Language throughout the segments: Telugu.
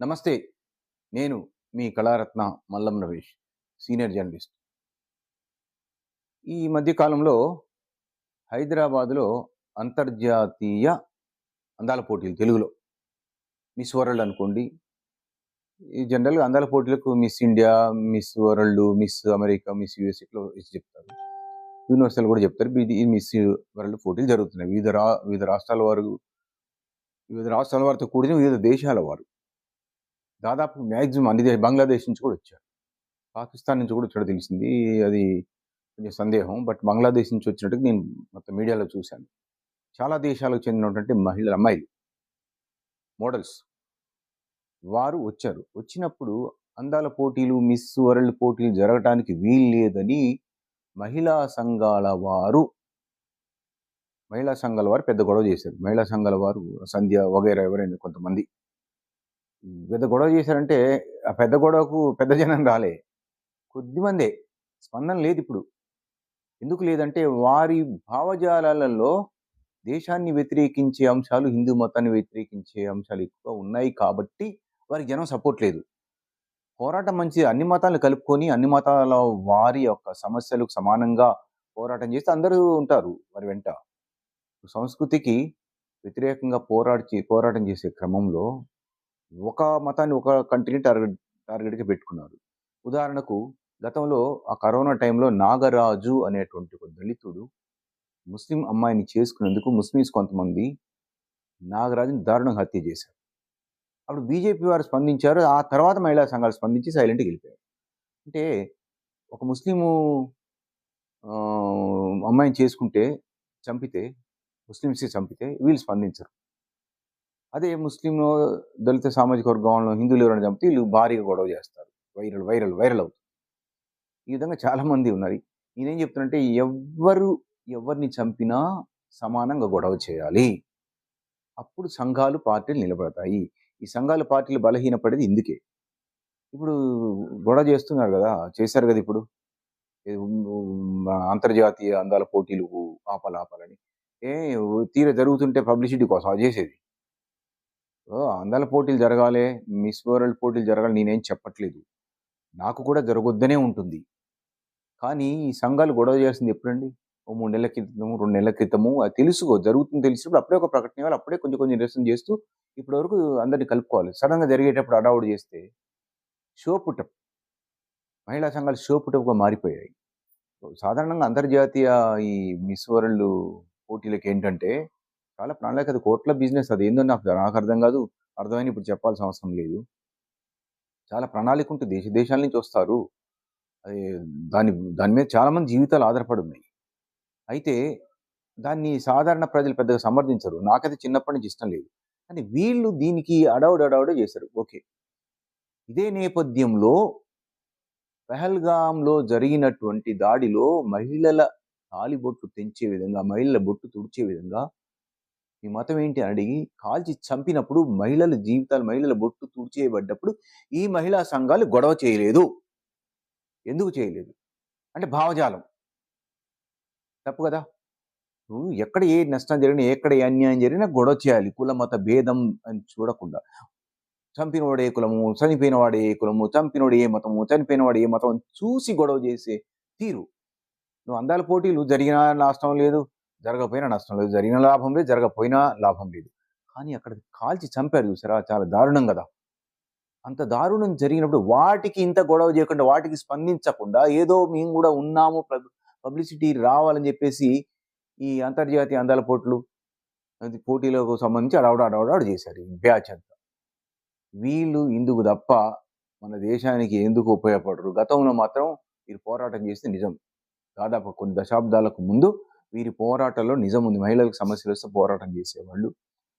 నమస్తే నేను మీ కళారత్న మల్లం రమేష్ సీనియర్ జర్నలిస్ట్. ఈ మధ్యకాలంలో హైదరాబాద్లో హైదరాబాదులో అంతర్జాతీయ అందాల పోటీలు తెలుగులో. మిస్ వరల్డ్ అనుకోండి. ఈ జనరల్గా అందాల పోటీలకు miss India miss world miss America miss US ఇట్లా ఇచ్చి చెప్తారు. యూనివర్సల్ కూడా చెప్తారు. ఇది ఈ మిస్ వరల్డ్ పోటీలు జరుగుతున్నాయి. వివిధ రా వివిధ రాష్ట్రాల వారు వివిధ రాష్ట్రాల వారితో కూడిన వివిధ దేశాల వారు. దాదాపు మ్యాక్సిమం అన్ని బంగ్లాదేశ్ నుంచి కూడా వచ్చారు. పాకిస్తాన్ నుంచి కూడా వచ్చాడు తెలిసింది. అది కొంచెం సందేహం. బట్ బంగ్లాదేశ్ నుంచి వచ్చినట్టుగా నేను మొత్తం మీడియాలో చూశాను. చాలా దేశాలకు చెందినటువంటి మహిళల అమ్మాయిలు మోడల్స్. వారు వచ్చారు. వచ్చినప్పుడు అందాల పోటీలు మిస్ వరల్డ్ పోటీలు జరగటానికి వీలు లేదని మహిళా సంఘాల వారు మహిళా సంఘాల వారు పెద్ద గొడవ చేశారు. మహిళా సంఘాల వారు సంధ్య వగైరా ఎవరైనా కొంతమంది పెద్ద గొడవ చేశారంటే ఆ పెద్ద గొడవకు పెద్ద జనం రాలే. కొద్దిమందే స్పందన లేదు ఇప్పుడు. ఎందుకు లేదంటే వారి భావజాలాలలో దేశాన్ని వ్యతిరేకించే అంశాలు హిందూ మతాన్ని వ్యతిరేకించే అంశాలు ఎక్కువ ఉన్నాయి కాబట్టి వారికి జనం సపోర్ట్ లేదు. పోరాటం మంచి అన్ని మతాలను కలుపుకొని అన్ని మతాల వారి యొక్క సమస్యలకు సమానంగా పోరాటం చేస్తే అందరూ ఉంటారు వారి వెంట. సంస్కృతికి వ్యతిరేకంగా పోరాడి పోరాటం చేసే క్రమంలో ఒక మతాన్ని ఒక కంట్రీని టార్గెట్ టార్గెట్గా పెట్టుకున్నారు. ఉదాహరణకు గతంలో ఆ కరోనా టైంలో నాగరాజు అనేటువంటి ఒక దళితుడు ముస్లిం అమ్మాయిని చేసుకునేందుకు ముస్లిమ్స్ కొంతమంది నాగరాజుని దారుణంగా హత్య చేశారు. అప్పుడు బీజేపీ వారు స్పందించారు ఆ తర్వాత మహిళా సంఘాలు స్పందించి సైలెంట్గా వెళ్ళిపోయారు అంటే ఒక ముస్లిము అమ్మాయిని చేసుకుంటే చంపితే ముస్లిమ్స్కి చంపితే వీళ్ళు స్పందించరు. అదే ముస్లింలు దళిత సామాజిక వర్గంలో హిందువులు ఎవరైనా చంపితే వీళ్ళు భారీగా గొడవ చేస్తారు. వైరల్ వైరల్ వైరల్ అవుతుంది. ఈ విధంగా చాలామంది ఉన్నారు. నేనేం చెప్తున్నంటే ఎవ్వరు ఎవరిని చంపినా సమానంగా గొడవ చేయాలి. అప్పుడు సంఘాలు పార్టీలు నిలబడతాయి. ఈ సంఘాలు పార్టీలు బలహీనపడేది ఇందుకే. ఇప్పుడు గొడవ చేస్తున్నారు కదా చేశారు కదా ఇప్పుడు. అంతర్జాతీయ అందాల పోటీలు ఆపాలి ఆపాలని ఏ తీర జరుగుతుంటే పబ్లిసిటీ కోసం అది చేసేది. అందాల పోటీలు జరగాలి మిస్ వరల్డ్ పోటీలు జరగాలి నేనేం చెప్పట్లేదు. నాకు కూడా జరగొద్దనే ఉంటుంది. కానీ ఈ సంఘాలు గొడవ చేయాల్సింది ఎప్పుడండి? ఓ మూడు నెలల క్రితము రెండు నెలల క్రితము అది తెలుసుకో జరుగుతుంది తెలిసినప్పుడు అప్పుడే ఒక ప్రకటన ఇవ్వాలి అప్పుడే కొంచెం కొంచెం నిరసన చేస్తూ ఇప్పటి వరకు అందరినీ కలుపుకోవాలి. సడన్గా జరిగేటప్పుడు అడావుడు చేస్తే షో పుటప్ మహిళా సంఘాలు షో పుటప్గా మారిపోయాయి. సాధారణంగా అంతర్జాతీయ ఈ మిస్ వరల్డ్ పోటీలకు ఏంటంటే చాలా ప్రణాళిక అది కోట్ల బిజినెస్ అది ఏందో నాకు నాకు అర్థం కాదు. అర్థమైనా ఇప్పుడు చెప్పాల్సిన అవసరం లేదు. చాలా ప్రణాళిక ఉంటుంది. దేశ దేశాల నుంచి వస్తారు. అది దాని దాని మీద చాలామంది జీవితాలు ఆధారపడి ఉన్నాయి అయితే దాన్ని సాధారణ ప్రజలు పెద్దగా సమర్థించరు. నాకైతే చిన్నప్పటి నుంచి ఇష్టం లేదు. కానీ వీళ్ళు దీనికి అడవుడు అడవుడు చేశారు. ఓకే. ఇదే నేపథ్యంలో పెహల్గాంలో జరిగినటువంటి దాడిలో మహిళల తాలిబొట్టు తెంచే విధంగా మహిళల బొట్టు తుడిచే విధంగా మీ మతం ఏంటి అని అడిగి కాల్చి చంపినప్పుడు మహిళల జీవితాలు మహిళల బొట్టు తుడిచేయబడ్డప్పుడు ఈ మహిళా సంఘాలు గొడవ చేయలేదు. ఎందుకు చేయలేదు? అంటే భావజాలం. తప్పు కదా? నువ్వు ఎక్కడ ఏ నష్టం జరిగినా ఎక్కడ ఏ అన్యాయం జరిగినా గొడవ చేయాలి. కుల మత భేదం అని చూడకుండా. చంపినవాడు ఏ కులము చనిపోయినవాడు ఏ కులము చంపినవాడు ఏ మతము చనిపోయినవాడు ఏ మతం చూసి గొడవ చేసే తీరు. నువ్వు అందాల పోటీలు జరిగినా నష్టం లేదు. జరగకపోయినా నష్టం లేదు. జరిగిన లాభం లేదు జరగకపోయినా లాభం లేదు. కానీ అక్కడ కాల్చి చంపారు చూసారా? చాలా దారుణం కదా! అంత దారుణం జరిగినప్పుడు వాటికి ఇంత గొడవ చేయకుండా వాటికి స్పందించకుండా ఏదో మేము కూడా ఉన్నాము పబ్లిసిటీ రావాలని చెప్పేసి ఈ అంతర్జాతీయ అందాల పోట్లు అది పోటీలకు సంబంధించి అడవడ అడవడాడు చేశారు ఈ బ్యాచ్ అంతా. వీళ్ళు ఇందుకు తప్ప మన దేశానికి ఎందుకు ఉపయోగపడరు? గతంలో మాత్రం వీరు పోరాటం చేస్తే నిజం. దాదాపు కొన్ని దశాబ్దాలకు ముందు వీరి పోరాటంలో నిజం ఉంది మహిళలకు సమస్యలు వస్తే పోరాటం చేసేవాళ్ళు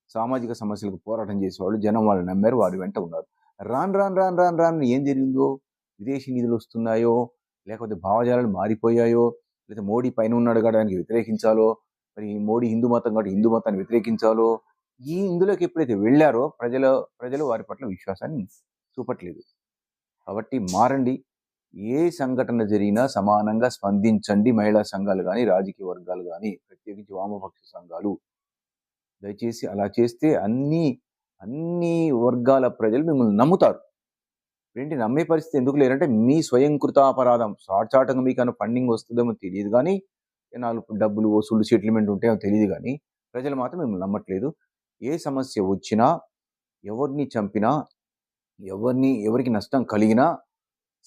సామాజిక సమస్యలకు పోరాటం చేసేవాళ్ళు జనం వాళ్ళు నమ్మారు వారి వెంట ఉన్నారు. రాను రాను రాను రాను రాను ఏం జరిగిందో? విదేశీ నిధులు వస్తున్నాయో? లేకపోతే భావజాలాలు మారిపోయాయో? లేదా మోడీ పైన ఉన్నాడు కాబట్టి ఆయనకి వ్యతిరేకించాలో? మరి మోడీ హిందూ మతం కాబట్టి హిందూ మతాన్ని వ్యతిరేకించాలో? ఈ ఇందులోకి ఎప్పుడైతే వెళ్ళారో ప్రజల ప్రజలు వారి పట్ల విశ్వాసాన్ని చూపట్లేదు. కాబట్టి మారండి. ఏ సంఘటన జరిగినా సమానంగా స్పందించండి. మహిళా సంఘాలు కానీ రాజకీయ వర్గాలు కానీ ప్రత్యేకించి వామపక్ష సంఘాలు. దయచేసి అలా చేస్తే అన్ని అన్ని వర్గాల ప్రజలు మిమ్మల్ని నమ్ముతారు. ఏంటి నమ్మే పరిస్థితి ఎందుకు లేరంటే మీ స్వయంకృతాపరాధం సాటాటంగా మీకు ఫండింగ్ వస్తుందేమో తెలియదు కానీ నాలుగు డబ్బులు వసూలు సెటిల్మెంట్ ఉంటాయో తెలియదు కానీ ప్రజలు మాత్రం మిమ్మల్ని నమ్మట్లేదు. ఏ సమస్య వచ్చినా ఎవరిని చంపినా ఎవరిని ఎవరికి నష్టం కలిగినా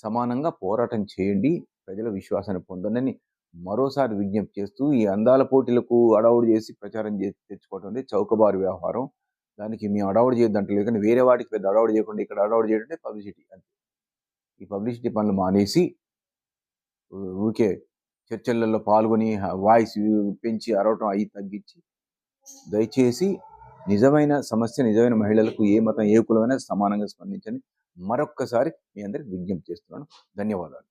సమానంగా పోరాటం చేయండి. ప్రజల విశ్వాసాన్ని పొందండి. మరోసారి విజ్ఞప్తి చేస్తూ ఈ అందాల పోటీలకు అడవుడు చేసి ప్రచారం చేసి తెచ్చుకోవటం అంటే చౌకబారు వ్యవహారం. దానికి మేము అడవుడు చేయొద్దంటలేదు కానీ వేరే వాటికి పెద్ద అడవుడు చేయకుండా ఇక్కడ అడవుడు చేయడం అంటే పబ్లిసిటీ అంతే. ఈ పబ్లిసిటీ పనులు మానేసి ఊరికే చర్చలలో పాల్గొని వాయిస్ పెంచి అరవటం అవి తగ్గించి దయచేసి నిజమైన సమస్య నిజమైన మహిళలకు ఏ మతం ఏ కులమైనా సమానంగా స్పందించండి. మరొక్కసారి మీ అందరికి విజ్ఞప్తి చేస్తున్నాను. ధన్యవాదాలు.